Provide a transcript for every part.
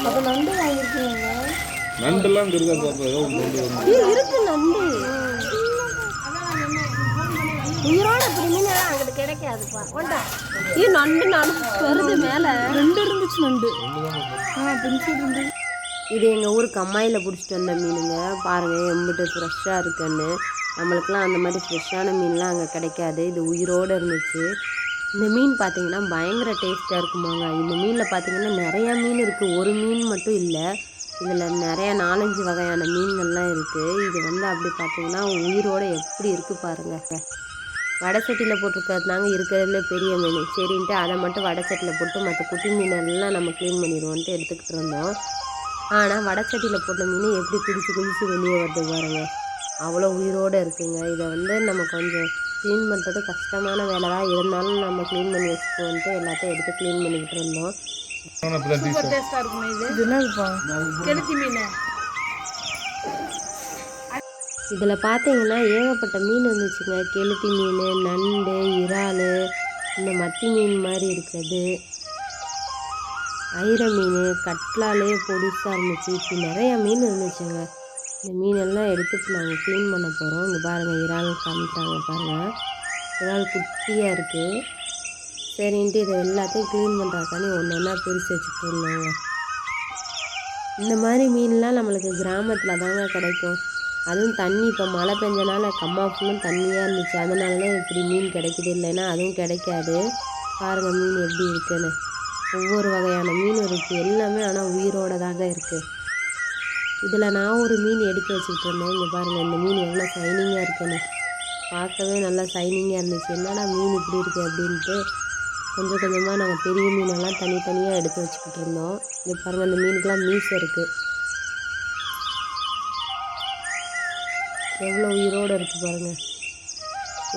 அப்போ நண்டு வாங்கிருக்கீங்க நண்டுலாம் இங்கே இருக்கா பாப்பா ஏதோ ஒன்று கொண்டு வந்து இருக்கு நண்டு உயிரோட பிரிமினா மீனெல்லாம் அங்கிட்டு கிடைக்காதுப்பா ஒண்டா ஏ நண்டு நான் வருது மேலே ரெண்டு இருந்துச்சு நண்டு ஆ பிரிச்சு இருந்து இது எங்கள் ஊருக்கு அம்மாயில் பிடிச்சிட்டு வந்த மீனுங்க. பாருங்கள் எம்பிட்டு ஃப்ரெஷ்ஷாக இருக்குன்னு. நம்மளுக்கெலாம் அந்த மாதிரி ஃப்ரெஷ்ஷான மீன்லாம் அங்கே கிடைக்காது. இது உயிரோடு இருந்துச்சு. இந்த மீன் பார்த்தீங்கன்னா பயங்கர டேஸ்ட்டாக இருக்குமாங்க. இந்த மீனில் பார்த்தீங்கன்னா நிறையா மீன் இருக்குது ஒரு மீன் மட்டும் இல்லை. இதில் நிறையா நாலஞ்சு வகையான மீன்கள்லாம் இருக்குது இது வந்து அப்படி பார்த்தீங்கன்னா உயிரோடு எப்படி இருக்குது பாருங்கள் வடை சட்டியில் போட்டிருக்கிறதுனாங்க இருக்கிறதுல பெரிய மீன். சரின்ட்டு அதை மட்டும் வடை சட்டியில் போட்டு மற்ற குட்டி மீனெல்லாம் நம்ம க்ளீன் பண்ணிடுவோன்ட்டு எடுத்துக்கிட்டு இருந்தோம். ஆனால் வடச்சட்டியில் போட்ட மீன் எப்படி குதிச்சு குதிச்சு வெளியே வருது பாருங்க. அவ்வளோ உயிரோடு இருக்குங்க. இதை வந்து நம்ம கொஞ்சம் க்ளீன் பண்ணுறது கஷ்டமான வேலை தான் இருந்தாலும் நம்ம க்ளீன் பண்ணி வச்சுக்குவோன்ட்டு எல்லாத்தையும் எடுத்து க்ளீன் பண்ணிக்கிட்டு இருந்தோம். இருக்குமே இது. இது கெளுத்தி மீன். இதில் பார்த்தீங்கன்னா ஏகப்பட்ட மீன் இருந்துச்சுங்க கெளுத்தி மீன் நண்டு இறால் இந்த மத்தி மீன் மாதிரி இருக்கிறது. ஐர மீன் கட்லாலே பொடிசாக இருந்துச்சு. இப்படி நிறையா மீன் இருந்துச்சுங்க. இந்த மீனெல்லாம் எடுத்துட்டு நாங்கள் க்ளீன் பண்ண போகிறோம் இங்கே பாருங்கள் இறால் காமிக்கிறாங்க பாருங்கள் இறால் குட்டியாக இருக்குது சரின்ட்டு இதை எல்லாத்தையும் க்ளீன் பண்ணுறாக்கானே ஒன்று ஒன்றா பிரித்து வச்சுட்டு இருந்தாங்க. இந்த மாதிரி மீன்லாம் நம்மளுக்கு கிராமத்தில் தாங்க கிடைக்கும். அதுவும் தண்ணி இப்போ மழை பெஞ்சனால கம்மா ஃபுல்லும் தண்ணியாக இருந்துச்சு. அதனால தான் இப்படி மீன் கிடைக்குது இல்லைன்னா அதுவும் கிடைக்காது. பாருங்கள் மீன் எப்படி இருக்குன்னு. ஒவ்வொரு வகையான மீன் இருக்குது எல்லாமே ஆனால் உயிரோடு தாங்க இருக்குது இதில் நான் ஒரு மீன் எடுத்து வச்சுக்கிட்டு இருந்தேன். இங்கே பாருங்கள் இந்த மீன் எவ்வளோ சைனிங்காக இருக்குன்னு. பார்க்கவே நல்லா சைனிங்காக இருந்துச்சு. என்னடா மீன் இப்படி இருக்குது அப்படின்ட்டு கொஞ்சம் கொஞ்சமாக நாங்கள் பெரிய மீனெல்லாம் தனித்தனியாக எடுத்து வச்சுக்கிட்டு இருந்தோம். இங்கே பாருங்கள் அந்த மீனுக்கெலாம் மீசை இருக்குது எவ்வளோ உயிரோடு இருக்குது பாருங்கள்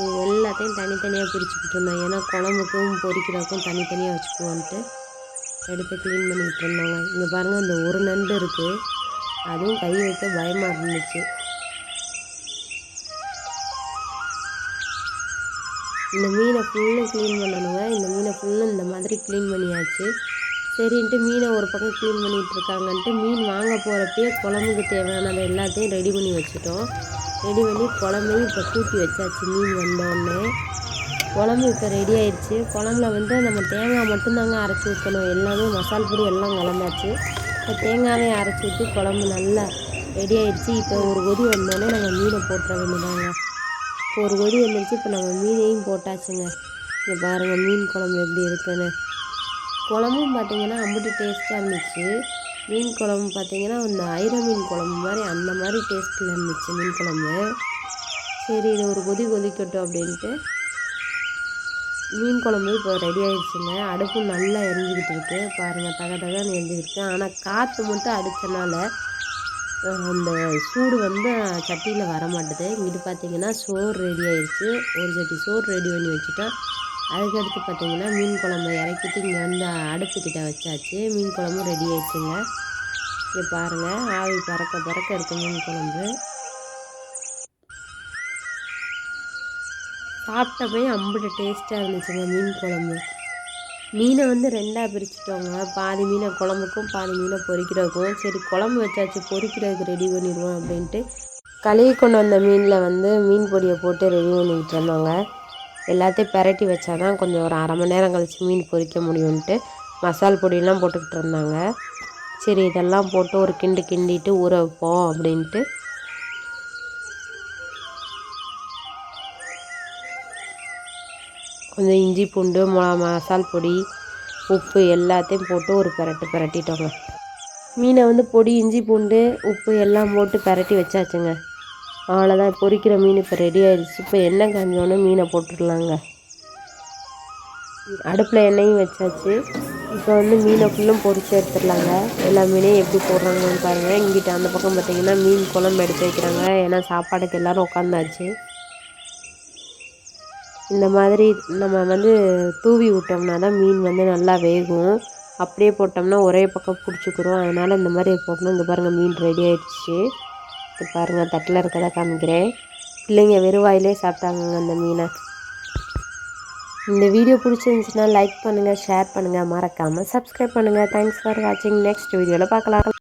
இது எல்லாத்தையும் தனித்தனியாக பிரிச்சுக்கிட்டு இருந்தோம். ஏன்னா குழம்புக்கும் பொரிக்கிறதுக்கும் தனித்தனியாக வச்சுக்குவோன்ட்டு எடுத்து க்ளீன் பண்ணிக்கிட்டு இருந்தோங்க. இங்கே பாருங்கள் இந்த ஒரு நண்டு இருக்குது அதுவும் கை வைக்க பயமாக இருந்துச்சு. இந்த மீனை ஃபுல்லும் க்ளீன் பண்ணணுங்க. இந்த மீனை ஃபுல்லும் இந்த மாதிரி க்ளீன் பண்ணியாச்சு. சரின்ட்டு மீனை ஒரு பக்கம் க்ளீன் பண்ணிகிட்டு இருக்காங்கன்ட்டு மீன் வாங்க போகிறப்பயே குழம்புக்கு தேவையானது எல்லாத்தையும் ரெடி பண்ணி வச்சுட்டோம். ரெடி பண்ணி குழம்பையும் இப்போ கூட்டி வச்சாச்சு மீன் வந்தோடனே குழம்பு இப்போ ரெடி ஆயிடுச்சு குழம்புல வந்து நம்ம தேங்காய் மட்டும்தாங்க அரைச்சி ஊற்றணும் எல்லாமே மசால் பொடி எல்லாம் கலந்தாச்சு. இப்போ தேங்காயை அரைச்சி ஊற்றி குழம்பு நல்லா ரெடி ஆகிடுச்சு இப்போ ஒரு கொதி வந்தோடனே நம்ம மீனை போட்டுற வேண்டியதாங்க இப்போ ஒரு கொதி வந்துடுச்சு இப்போ நம்ம மீனையும் போட்டாச்சுங்க. இங்கே பாருங்கள் மீன் குழம்பு எப்படி இருக்குன்னு. குழம்பும் பார்த்தீங்கன்னா அம்பிட்டு டேஸ்ட்டாக இருந்துச்சு. மீன் குழம்பு பார்த்தீங்கன்னா இந்த ஐர மீன் குழம்பு மாதிரி அந்த மாதிரி டேஸ்ட்டில் இருந்துச்சு மீன் குழம்பு. சரி இது ஒரு கொதி கொதிக்கட்டும் அப்படின்ட்டு மீன் குழம்பு இப்போ ரெடி ஆகிடுச்சுங்க அடுப்பு நல்லா எரிஞ்சுக்கிட்டு இருக்கு. பாருங்கள் தக தகன்னு எரிஞ்சுக்கிட்டு ஆனால் காற்று மட்டும் அடித்தனால அந்த சூடு வந்து சட்டியில் வர மாட்டேது இங்கிட்டு பார்த்தீங்கன்னா சோறு ரெடி ஆயிடுச்சு. ஒரு சட்டி சோறு ரெடி பண்ணி வச்சுட்டோம். அதுக்கடுத்து பார்த்தீங்கன்னா மீன் குழம்பு இறக்கிட்டு இங்கே வந்து அடுப்புக்கிட்ட வச்சாச்சு. மீன் குழம்பும் ரெடி ஆயிடுச்சுங்க. இங்கே பாருங்கள் ஆவி பறக்க பறக்க இருக்குது மீன் குழம்பு. சாப்பிட்டப்பே அம்புட்டு டேஸ்ட்டாக இருந்துச்சுங்க மீன் குழம்பு. மீனை வந்து ரெண்டாக பிரிச்சுட்டோங்க. பாதி மீனை குழம்புக்கும் பாதி மீனை பொறிக்கிறதுக்கும். சரி குழம்பு வச்சாச்சு பொரிக்கிறதுக்கு ரெடி பண்ணிடுவோம் அப்படின்ட்டு கழுவி கொண்டு வந்த மீனில் வந்து மீன் பொடியை போட்டு ரெடி பண்ணிக்கிட்டு இருந்தோங்க எல்லாத்தையும் பெரட்டி வச்சாதான் கொஞ்சம் ஒரு அரை மணி நேரம் கழித்து மீன் பொறிக்க முடியும்ன்ட்டு மசால் பொடியெல்லாம் போட்டுக்கிட்டு இருந்தாங்க. சரி இதெல்லாம் போட்டு ஒரு கிண்டு கிண்டிட்டு ஊற வைப்போம் அப்படின்ட்டு கொஞ்சம் இஞ்சி பூண்டு மொ மசால் பொடி உப்பு எல்லாத்தையும் போட்டு ஒரு பெரட்டு பெரட்டிட்டோங்க. மீனை வந்து பொடி இஞ்சி பூண்டு உப்பு எல்லாம் போட்டு பெரட்டி வச்சாச்சுங்க. அவ்வளோதான். பொரிக்கிற மீன் இப்போ ரெடி ஆயிடுச்சு. இப்போ எண்ணெய் காஞ்சோன்னே மீனை போட்டுடலாங்க. அடுப்பில் எண்ணெயும் வச்சாச்சு. இப்போ வந்து மீனை ஃபுல்லும் பொறிச்சு எடுத்துடலாங்க. எல்லா மீனையும் எப்படி போடுறாங்கன்னு பாருங்கள் இங்கிட்ட அந்த பக்கம் பார்த்தீங்கன்னா மீன் குழம்பு எடுத்து வைக்கிறாங்க. ஏன்னா சாப்பாடுக்கு எல்லோரும் உட்காந்தாச்சு இந்த மாதிரி நம்ம வந்து தூவி விட்டோம்னா தான் மீன் வந்து நல்லா வேகும். அப்படியே போட்டோம்னா ஒரே பக்கம் பிடிச்சிக்கிறோம் அதனால் இந்த மாதிரி போட்டோம்னா இங்கே பாருங்கள் மீன் ரெடி ஆயிடுச்சு. இப்போ பாருங்கள் தட்டில் இருக்கதை காமிக்கிறேன். பிள்ளைங்க வெறும் வாயிலே அந்த மீனை. இந்த வீடியோ பிடிச்சிருந்துச்சுன்னா லைக் பண்ணுங்கள் ஷேர் பண்ணுங்கள் மறக்காமல் சப்ஸ்கிரைப் பண்ணுங்கள் தேங்க்ஸ் ஃபார் வாட்சிங் நெக்ஸ்ட் வீடியோவில் பார்க்கலாம்.